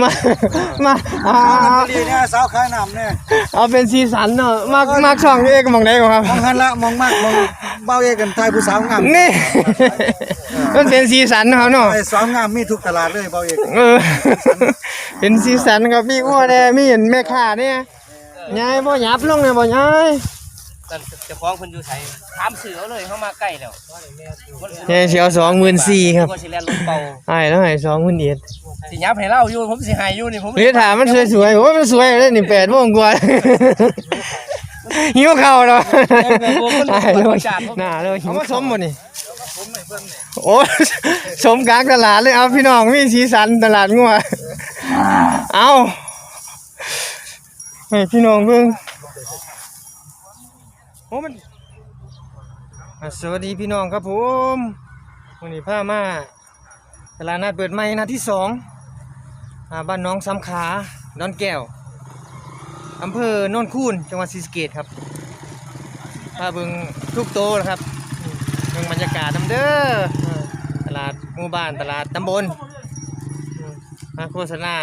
มา มาเอาเอาเอาดีเนี่ยสาวขายน้ำเนี่ยเอาเป็นสีสันเนาะมากมากช่องเอกมองได้บ่ครับ มองหันละมองมากมองเบ้าเอกกันทายผู้สาวงามนี่ มันเป็นสีสันนะครับเนาะ ไอ้สาวงามมีทุกตลาดเลยเบ้าเอกเออ เป็นสีสันครับมีอ้วนแน่มีเห็นแม่ค้าเนี่ยยายบ่หยับลงเลยบ่ยาย แต่เจ้าของเพิ่นอยู่ไสถามสื่อเอาเลยเข้ามาใกล้แล้วยายเสียวสองหมื่นสี่ครับก็สิแล่นรถเป่าไอ้แล้วให้สองหมื่นเอ็ดสิยับให้เล่าอยู่ผมสิให้อยู่นี่ผมเฮ้ยถามมันสวยๆโอ้ยมันสวยเลยนี่แปดโมงกว่าหิวข้าวแล้วไอ้เลยหน้าเลยหิวสมหมดนี่โอ้ยสมกลางตลาดเลยเอาพี่น้องมีสีสันตลาดงัวเอาให้พี่น้องเบิ่งโอ้มันสวัสดีพี่น้องครับผมวันนี้พามาตลาดนัดเปิดใหม่นัดที่สองอบ้านน้องสำขาดอนแก้วอำเภอโนนคูนจังหวัดศรีสะเกษครับพาเบิงทุกโตแล้วครับเบิงบรรยากาศน้ำเด้อตลาดหมู่บ้านตลาดตำบลมาโฆษณา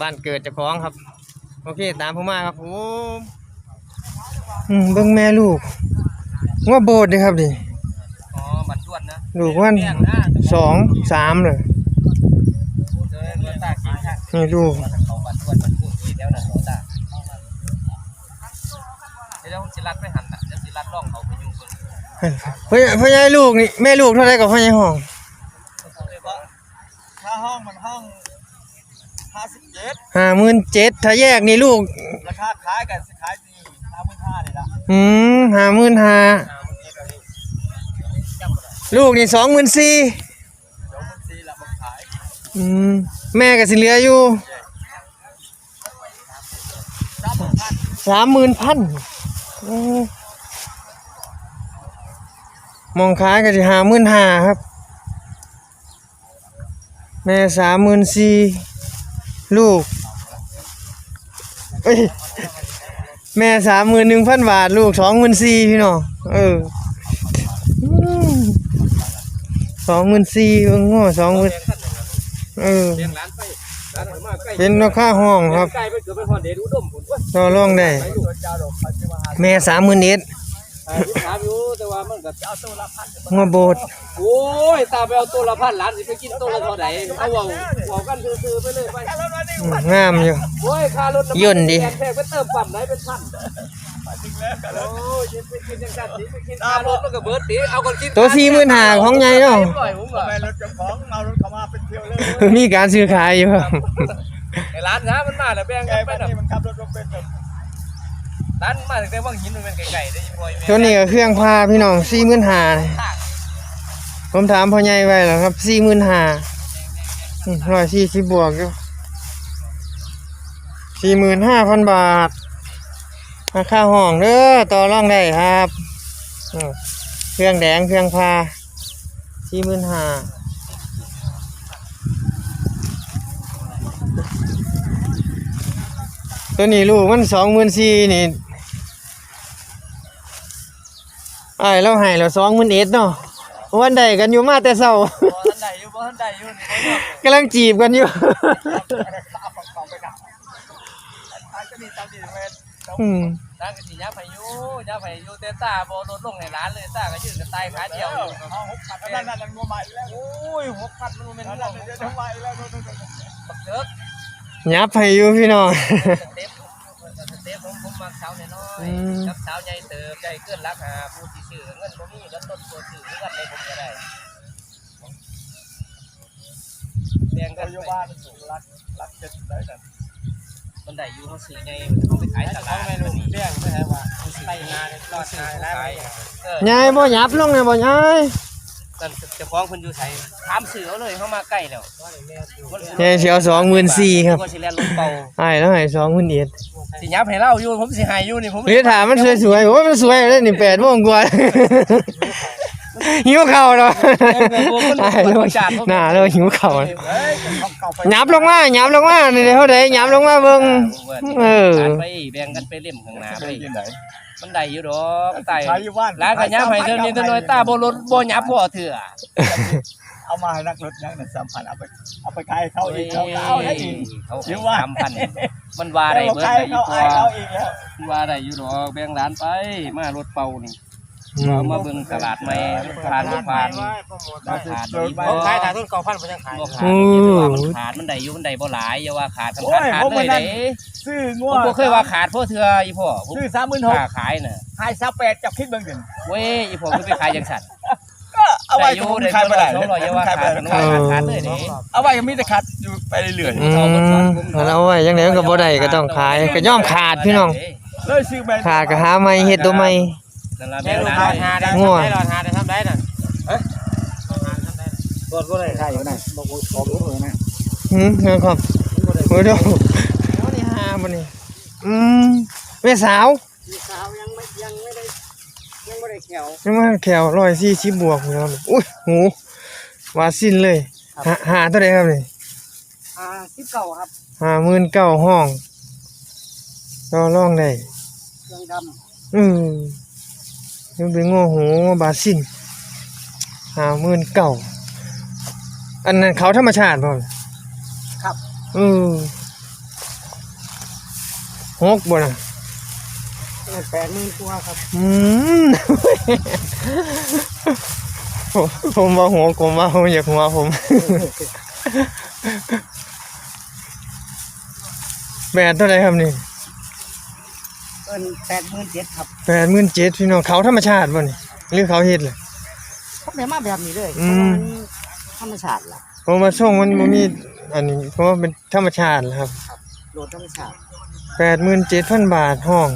บ้านเกิดเจ้าของครับ โอเค ตามผมมาครับผม อืมเบิ่งแม่ลูกว่าโบดเลยครับดิอ๋อบันทวนนะลูกวันแม่นนะสองสามเลยเออรถตากินค่ะนี่ลูกเขาบันทวนบันพูดที่แล้วน่ะรถตาเดี๋ยวผมสิรัดไปหันน่ะเดี๋ยวสิรัดล่องเขาไปอยู่เพิ่นพ่อใหญ่พ่อใหญ่ลูกนี่แม่ลูกเท่าไรกับพ่อใหญ่ห้องค่าห้องมันห้องห้าสิบเจ็ดห้าหมื่นเจ็ดถ้าแยกนี่ลูกราคาขายกันสิขาย อืมห้าหมื่นห้าลูกนี่สองหมื่นสี่เดี๋ยวมันซีละมันขายอืมแม่ก็สิเหลืออยู่สามหมื่นพันมองขายก็จะห้าหมื่นห้าครับ แม่สามหมื่นสี่ลูกเอ้ย แม่สามหมื่นหนึ่งพันบาท ลูกสองหมื่นสี่พี่น้องเออสองหมื่นสี่เออง้อสองหมื่นเออเลี้ยงร้านไปร้านมาใกล้เป็นราคาห้องครับใกล้ไปเกือบไปฮอดเดชอุดมพุ่นว่าต่อรองได้ไปอยู่เจ้าดอกเขาจะมาหาแม่สามหมื่นเอ็ดถาม อยู่แต่ว่ามันก็เอาตัวละพันง้อโบดโอ้ยตาไปเอาตัวละพันล้านสิไปกินตัวละเท่าไหร่เอาเว้าเว้ากันซื่อๆไปเลยไปอืมงามอยู่โอ้ยค่ารถำมัย่นดิแพงแพงไปเติมปั๊มไหนเป็นพันโอ้ยไปกินจังซั่นสิไปกินค่ารถมันก็เบิดติเอาคนกินตัวสี่หมื่นห้าของใหญ่เนาะปล่อยผมว่าแม่รถเจ้าของเอารถเขามาเป็นเที่ยวเลยมีการซื้อขายอยู่ครับไอ้ร้านค้ามันมาแล้วแบ่งแกกันไปบ้านน่ะนี้มันขับรถลงเป็น แบบร้านมาตั้งแต่ว่างหินมันเป็นไก่ๆได้ยังพอยแม่ตัวนี้ก็เครื่องพาพี่น้องสี่หมื่นห้าผมถามพ่อใหญ่ไว้แล้วครับสี่หมื่นห้าร้อยสี่สิบบวกอยู่สี่หมื่นห้าพันบาทราคาห้องเด้อต่อรองได้ครับเครื่องแดงเครื่องพาสี่หมื่นห้าตัวนี้ลูกมันสองหมื่นสี่นี่ ไอ้ายเราให้เราสองหมื่นเอ็ดเนาะวันใดกันอยู่มาแต่เช้า บ่ทันได้อยู่บ่ทันได้อยู่นี่เนาะกำลังจีบกันอยู่อืมร้านก็สิยับให้อยู่ยับให้อยู่แต่ตาบ่ลดลงให้ร้านเลยตาก็ยืนกันตายขาเดียวอยู่เอาหกพันนั่นนั่นนั่นงัวใหม่แล้วโอ้ย6,000มันบ่แม่นนั่นเงินั่นนเดี๋ยวทำไมแล้วบักเด้อยับให้อยู่พี่น้องสเต็ปสเต็ปผมผมมัก สาวน้อยอืมๆกับสาวใหญ่เติบใหญ่เกินราคาผู้ที่ซื้อเงินบ่มีเงินต้นตัวซื้อคือกันเลยผมก็ได้แบ่งกันปัจจุไปบันรักรักเจ็ดได้แต่มันได้อยู่เขาซื้อไงเขาไปขายตลาดมันนี่เลี้ยงไม่ใช่ว่าไปงานรอดงานแล้วเออยายบ่ยับลงเลยบ่ยายตอนเจ้าของคนอยู่ไสถามสื่อเอาเลยเขามาใกล้แล้วยายเสียวสองหมื่นสี่ครับก็สิแล่นรถเป่าไอ้แล้วให้สองหมื่นเอ็ด สิยับให้เล่าอยู่ผมสิให้อยู่นี่ผมเฮ้ยถามมันสวยๆโอ้ยมันสวยเลยนี่แปดโมงกว่าหิวข้าวแล้วไอ้เลยหน้าเลยหิวข้าวแล้วเฮ้ยของเก่าไปหยับลงมาหยับลงมานี่เท่าใดหยับลงมาเบิ่งเออไปแบ่งกันไปเล่มข้างหน้าไปมันได้อยู่ดอกตายขายอยู่บ้านร้านก็ยับให้เท่านี้เท่าน้อยตาบ่รถบ่ยับบ่เถื่อ เอาเอามาให้นักรถยังนั่นสามพันเอาไปเอาไปขายให้เขาอีกเขาก็เอาได้อีกเขาเดี๋ยวว่าสามพันมันว่าได้เอาเบิดขายได้ให้อีเขากเอาว่าเขาอีกแล้วว่าได้อยู่ดอกแบ่งร้านไปมารถเป่านี่อืเอามมาเบิ่งตลาดใหม่ผ่านบ่ผ่านบ่ขาดดีบ่เขาขายขาถ่าดยต้นเก่าพันไปยังขายบ่ขาดอย่าไปว่ามันขาดมันได้อยู่มันได้บ่หลายอย่าว่าขาดมันขาดขาดเลยเด้ซื้อผงัวมบ่เคยว่าขาดเพราะเทื่ออีพ่อผมซื้อสามหมื่นหกค่าขายน่ะขายสามแปดจับคิดเบิ่งกันเว้ยอีพ่อคือไปขายจังซั่น ก็เอาไว้ได้อยู่ผมได้ขายไปได้สองร้อยอย่าว่าขายไปขาดได้ขาดขาดเลยเด้เอาไว้ก็มีแต่ขัดอยู่ไปเรื่อยอืมเอาไว้ยังไงมันก็บ่ได้ก็ต้องขายก็ย่อมขาดพี่น้องเลยซื้อแบรนด์ขาดก็หาใหม่เฮ็ดตัวใหม่นั่นล่ะแม่ลูกร้าค้าหาได้งัวทำได้หรอหาได้ทำได้น่ะเอ๊ะรถบ่ได้ขายอยู่น่ะบอกบอกรู้เลยนะหืมนะครับโอ้ยเดี๋ยวโอ้นี่หาบ่นี่อืมแม่สาวมีสาวยังไม่ยังไม่ได้ ยังไม่ได้แขวยังมาแขว140บวกอยู่แล้วนี่อุ้ยหูว่าสิ้นเลยหาหาเท่าใดครับนี่อ่าสิบเก่าครับห้าหมื่นเก้าห้องก็ร้องได้เครื่องดอืมยังเป็นง้อหูง้อบาสินห้าหมื่นเก้าอันนั้นเขาธรรมชาติเปล่าำครับอืมหกบ่น่ะ แปดหมื่นตัวครับอืมผมผมว่าหัวผมว่าผมอยากหัวผมแบดเท่าไหรครับนี่เอินแปดหมื่นเจ็ดครับแปดหมื่นเจ็ดพี่น้องเขาธรรมชาติบ่นี่หรือเขาเฮ็ดเลย เขาได้มาแบบนี้เลยอืมธรรมชาติล่ะผมมาส่งมันบ่มีอันนี้เพราะว่าเป็นธรรมชาติแหละครับโดดธรรมชาติแปดหมื่นเจ็ดพันบาทห้อง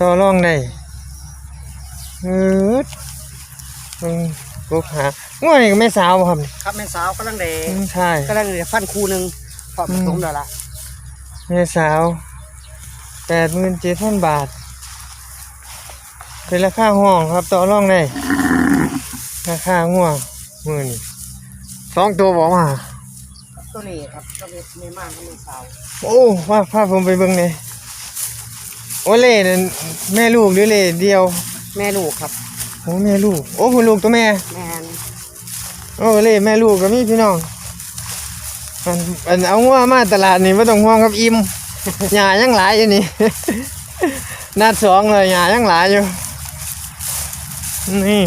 ต่อรองได้เออเบิ่งกบหาง่วยนี่ก็ไม่สาวบ่ครับครับแม่สาวกำลังเด็อืมใช่กำลังเด็ฟันคู่หนึ่งพอผสมแล้วล่ะแม่สาวแปดหมื่นเจ็ดพันบาท เป็นราคาห้องครับต่อรองได้ราคาง่วงมือนี่สองตัวบอกมา ตัวนี้ครับตัวนี้ไม่มากครับแม่สาว โอ้ว่าพาผมไปเบิ่งเลย โอ้เล่นั่นแม่ลูกหรือเล่เดียวแม่ลูกครับ โอ้แม่ลูก โอ้คุณลูกตัวแม่ แม่นโอ้เล่แม่ลูกก็มีพี่น้องอันอันเอางัวมาตลาดนี่ไม่ต้องห่วงครับอิ่มหญ้ายังหลายอยู่นี่ นัดสองเลยหญ้ายังหลายอยู่ นี่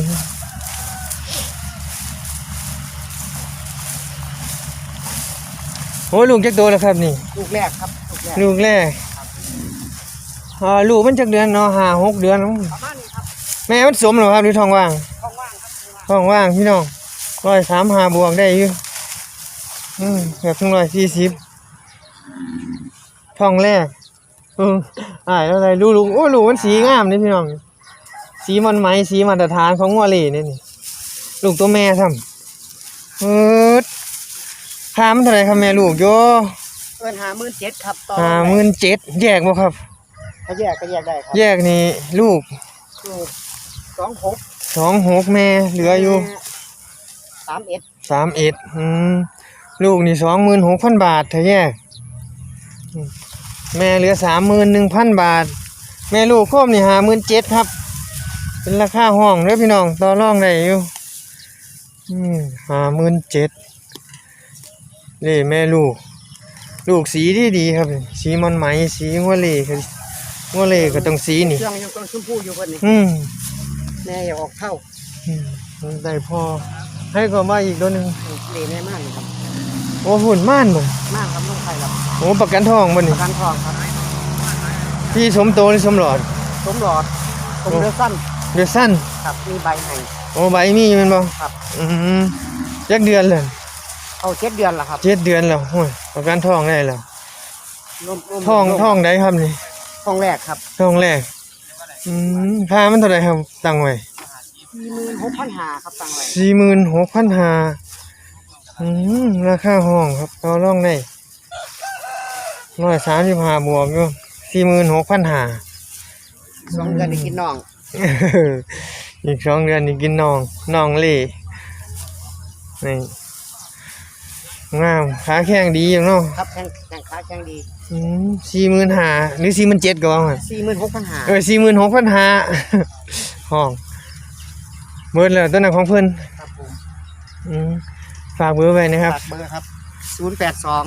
โอ้ลูกจักโตแล้วครับนี่ ลูกแรกครับลูกแรกลูกแรก อ่าลูกมันจักเดือนเนาะห้าหกเดือนประมาณนี้ครับแม่มันสมเหรอครับหรือท้องว่างท้องว่างครับท้องว่างพี่น้องร้อยสามหาบวกได้อยู่อืมเกือบถึงร้อยสี่สิบท้องแรกอืมอ่าแล้วอะไรลูกลูกโอ้ลูกมันสีงามนี่พี่น้องสีมันไหมสีมาตรฐานของงัวเหล่นี่นี่ลูกตัวแม่ซ้ำเออพามันเท่าไหรครับแม่ลูกโยเอินหาหมื่นเจ็ดครับต่อห้าหมื่นเจ็ดแยกบ่ครับ ถ้าแยกก็แยกได้ครับแยกนี่ลูกลูกสองหกสองหกแม่เหลืออยู่สามเอ็ดสามเอ็ดอืมลูกนี่สองหมื่นหกพันบาทเธอแยกอืมแม่เหลือสามหมื่นหนึ่งพันบาท แม่ลูกครบนี่ห้าหมื่นเจ็ดครับ เป็นราคาห้องเด้อพี่น้องต่อรองได้อยู่อืมห้าหมื่นเจ็ดนี่แม่ลูก ลูกสีที่ดีครับนี่สีมันไหมสีงัวเหล่ครับ งัวเหล่ก็ต้องสีนี่ เครื่องยังต้องชมพูอยู่เพิ่นนี่อืมแม่อย่าออกเท่าอืมได้พอ ให้ก็มาอีกตัวหนึ่งเลแม่มากเลยครับโอ้หุ่นม่านบ่มากครับลูกไทยครับโอ้ประกันทองบ่ปนี่ระกันทองครับพี่สมโตหรือสมหลอด สมหลอดสมเรือสั้นเดือดสั้นครับมีใบให้ โอ้ใบมีอยู่แมันบ่ครับ อืมจักเดือนเลยเอาเจ็ดเดือนละครับเจ็ดเดือนแล้วโอ้ยประกันทองได้แล้วร่วมร่วมทองร่วมทองได้ครับนี่ ทองแรกครับทองแรกอืมค่ามันเท่าไหร่ครับตั้งไว้สี่หมื่นหกพันหาครับตังไว้สี่หมื่นหกพันห้าอืมราคาห้องครับต่อรองได้ร้อยสามสิบห้าบวกอยู่สี่หมื่นหกพันห้าสองเดือนได้กินน้อง อีกสองเดือนนี่กินน้องน้องเล่นี่ งามขาแข็งดีอยู่เนาะครับแข่งแข่งขาแข่งดีสี่หมื่นห้าหรือสี่หมื่นเจ็ดก็ว่าหั่นสี่หมื่นหกพันหาเออสี่หมื่นหกพันห้าห้องเบิดแล้วต้นนั้นของเพิ่นครับผมอืมฝากเบอร์ไว้นะครับฝากเบอร์ครับศูนย์แปดสอง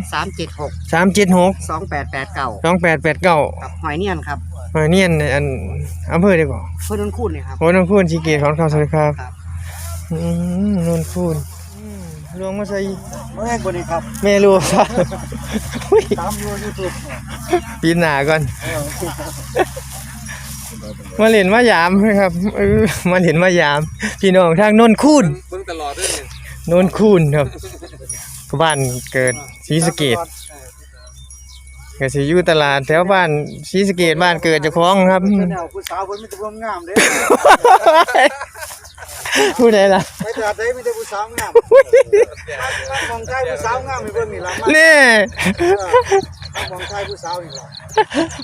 082สามเจ็ดหก376สองแปดแปดเก้า2889กับหอยเนียนครับหอยเนียนในอันอำเภอได้บ่เพื่อนนนคูดเนี่ยครับโอ้นนคูนชีเกตของเขาสวัสดีครับครับอืมนนคูนอืม ลวงมาใส่เมื่อคนนี้ครับเมลูครับอุ๊ยตามยูทูบปีนหนาก่อน มาเล่นมายามนะครับเออมาเล่นมายาม พี่น้องทางนนคูนเบิ่งตลอดเด้อนี่นนคูนครับบ้านเกิดศรีสะเกดก็สิอยู่ตลาดแถวบ้านศรีสะเกดบ้านเกิดเจ้าของครับเพื่อนเอาผู้สาวเพื่อนไม่จะร่วมงามเด้ ผู้ใดล่ะไปตลาดได้ไม่จะผู้สาวงามมองใช่ผู้สาวงามมีเพื่อนนี่ละมานี่มองใช่ผู้สาวนี่ละ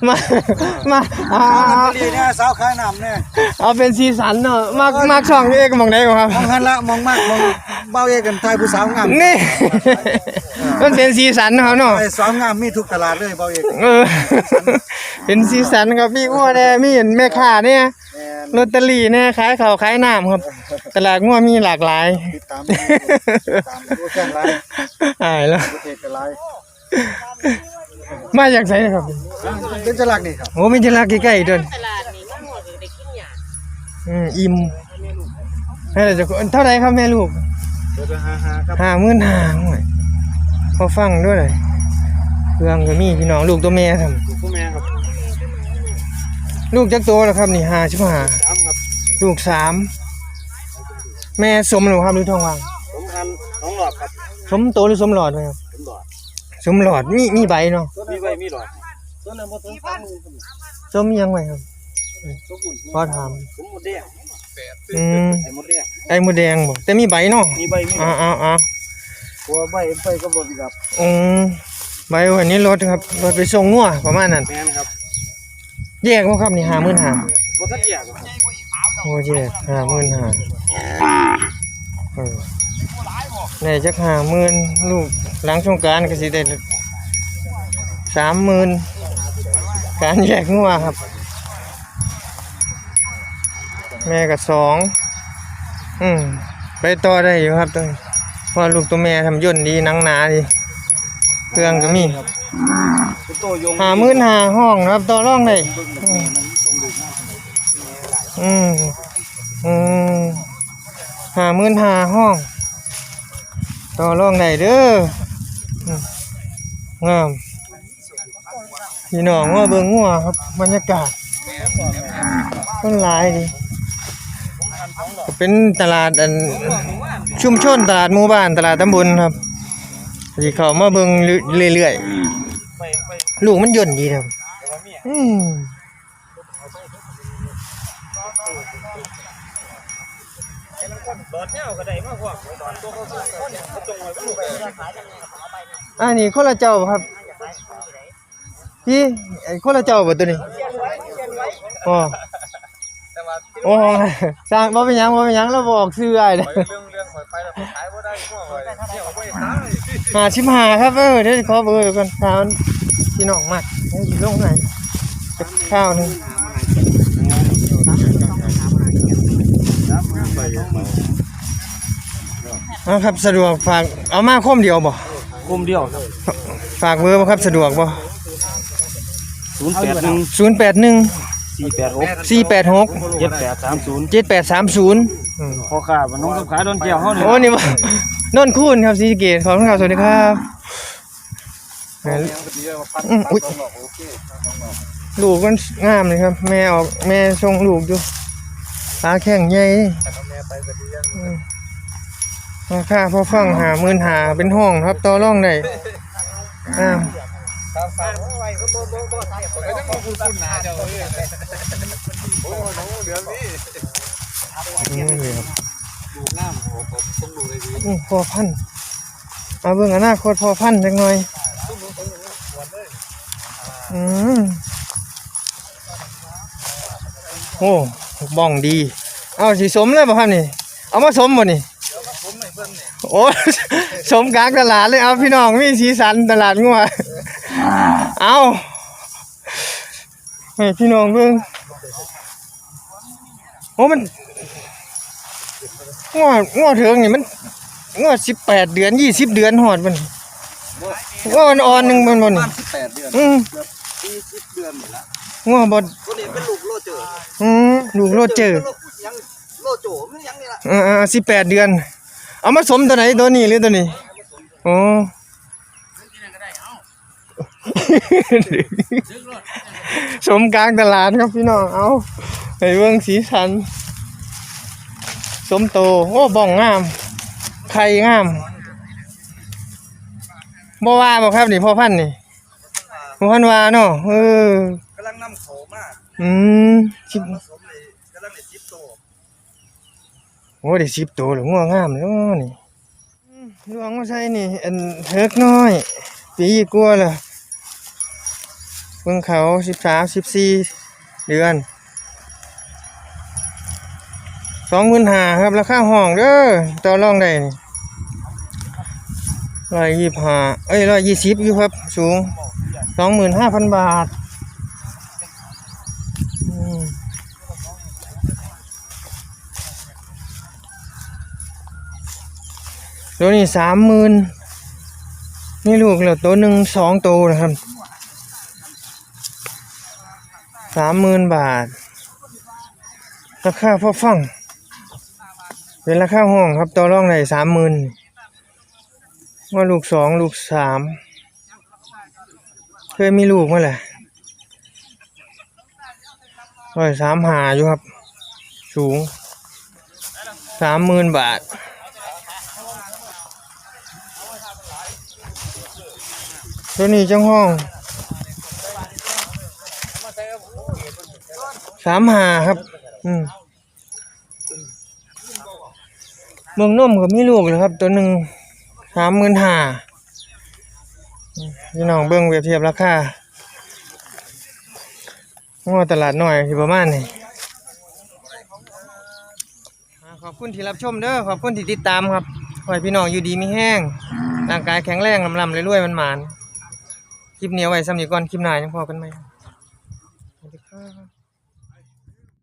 มามาเอาน้ำเอาทะเลเนี่ยสาวขายน้ำเนี่ยเอาเป็นสีสันเนาะมากมากช่องเอกมองได้บ่ครับมองหันละมองมากมองเบ้าเอกันทายผู้สาวงามนี่มันเป็นสีสันเนาะเนาะไอ้สาวงามมีทุกตลาดเลยเบ้าเอกเออเป็นสีสันครับพี่ง้อแน่มีเห็นแม่ค้าเนี่ยแม่น ลอตเตอรี่แน่ขายข้าวขายน้ำครับ ตลาดง้อมีหลากหลายติดตามติดตามดูแค่ไลน์อายแล้วประเทศกับไลน์มาจากไสนะครับเป็นจลักนี่ครับโอ้มีจรักใกล้ๆด้วยตลาดนี่มันหมดเลยได้กินหยังอืมอิ่มให้เราจะเท่าไหร่ครับแม่ลูกเดี๋ยวจะหาหาครับห้าหมื่นห้าห่วยพอฟังด้วยเลยเครื่องก็มีพี่น้องลูกตัวแม่ทำผู้แม่ครับ ลูกจักโตแล้วครับ นี่ห้าชิบห้าสามครับลูกสามแม่สมหรือครับหรือทองวางสมพันสองหลอดครับสมโตหรือสมหลอดไหมครับสมหลอดสมหลอดมีมีใบเนาะมีใบมีหลอดตัวนั้นบ่ถึงสามหมื่นครับสมยังไงครับสมหมุนพอถามสมหมดแดงอืมไอ้หมดแดงไอ้มดแดงบ่แต่มีใบเนาะมีใบมีหลอ้าอวดอ้าวอ้าวกลัวใบใบก็บ่ดีครับอืมใบวันนี้รถครับรถไปส่งงัวประมาณนั้นแม่นครับ แยกบ่ครับนี่ห้าหมื่นห้าบ่ทันแยกครับโอ้แยกห้าหมื่นห้าเออในจักห้าหมื่นลูกหลังสงกรารก็สิได้สามหมื่นการแยกงัวครับ แม่กับสองอืมไปต่อได้อยู่ครับตัวนี้เพราะลูกตัวแม่ทำย่นดีหนังหนาดี เครื่องก็มีเป็นโตยงหามื่นหาห้องครับต่อรองได้อืมอืมหามื่นหาห้องต่อรองได้เด้ออืมงามพี่น้องว่าเบิ่งงัวครับบรรยากาศต้นหลายดีก็เป็นตลาดอันชุมชนตลาดหมู่บ้านตลาดตำบลครับ ที่เขามาเบิ่งเรื่อยๆลูกมันย่นดีครับอืมดอดแนวก็ได้มากกว่าดอดตัวเขาคนนี้คนละเจ้าครับพี่ไอ้คนละเจ้าบ่ตัวนี้อ๋อโอ้สร้างบ่เป็นหยังบ่เป็นหยังเราบอกซื้ออ้ายเด้ อเรื่องเรื่องข่อยไปแล้วข่อยขายบ่ได้ง้อข่อยเที่ยวบ่ได้ขายหาชิมหาครับเออเดี๋ยวขอเบอร์ก่อนถามพี่น้องมากเดี๋ยวสิลงให้สักข้าวหนึงเอาครับสะดวกฝากเอามาคมเดียวบ่กลุ่มเดียวครับฝากเบอร์บ่ครับสะดวกบ่081 081 486 486 7830 7830อืม พอขามันน้องกับขาโดนเกี่ยวเฮานี่โอ้นี่บ่นนคูณครับศรีสะเกษขอบคุณครับสวัสดีครับอุ้ยลูกมันงามเลยครับ แม่ออกแม่ส่งลูกอยู่ตาแข็งใหญ่อืมราคาพอฟังหาหมื่นหาเป็นห้องครับต่อร่องได้อ้าว นี่เลยครับดูงามโอ้โหต้องดูเลยดีพอพันมาเบิ่งอนาคตพอพันธุ์จักหน่อยอืมโอ้บ้องดี เอาสิสมเลยป่ะครับนี่ เอามาสมบ่นี่โอ้สมกลางตลาดเลยเอาพี่น้องมีสีสันตลาดงัวเอาให้พี่น้องเบิ่งโอ้มัน งัวงัวเถิงนี่มันงวดสิบแปดเดือนยี่สิบเดือนหอดมันว่าอ่อนๆหนึ่งมันบนประมาณ18เดือนอืมเกือบ20เดือนหมดแล้วงัวบดตัวนี้เป็นลูกโลเจออืมลูกโลดเจอโลยังโลโจมันยังนี่ล่ะอ่าสิบแปดเดือน เอามาสมตัวไหนตัวนี้หรือตัวนี้โอ้สมกลางตลาดครับพี่น้อง เอาไปเบิ่งสีสัน สมโต โอ้บ้องงาม ไข่งามบ่ว่าบ่ครับนี่พ่อพันธุ์นี่พ่อพันธุ์ว่าเนาะเออกำลังนำเขามาอืมสิบผสมเลยกำลังได้10ตัวโอ้ได้สิบตัวหรือง่วงงามเลยเนาะนี่อืมลวงมาใส่นี่ อันเทิกน้อย ปีกลัวเลยเบิ่งเขาสิบสามสิบสี่เดือน องหมื่นห้าครับ ราคาห้องเด้อต่อรองได้นี่ร้อยยี่ห้าเอ้ยร้อยยี่สิบอยู่ครับ สูงสองหมื่นห้าพันบาทตัวนี้สามหมื่นนี่ลูกเหลือตัวหนึ่งสองตัวนะครับสามหมื่นบาทราคาพ่อฟัง เป็นราคาห้องครับตัวร่องไหนสามหมื่นว่าลูกสองลูกสามเคยมีลูกเมื่อไหร่ร้อยสามหาอยู่ครับ สูงสามหมื่นบาทตัวนี้จังห้องสามหาครับ อืม เมืองนมก็มีลูกเลยครับ ตัวหนึ่งสามหมื่นห้าพี่น้องเบิ้งเปรียบเทียบราคาง้อตลาดน้อยที่ประมาณนี้อ่ขอบคุณที่รับชมเด้อขอบคุณที่ติดตามครับขอให้พี่น้องอยู่ดีมีแห้งร่างกายแข็งแรงลำลำเรวยๆมันหมานคลิปนี้เอาไว้สำหรับก่อนคลิปหน้ายังพอกันไหม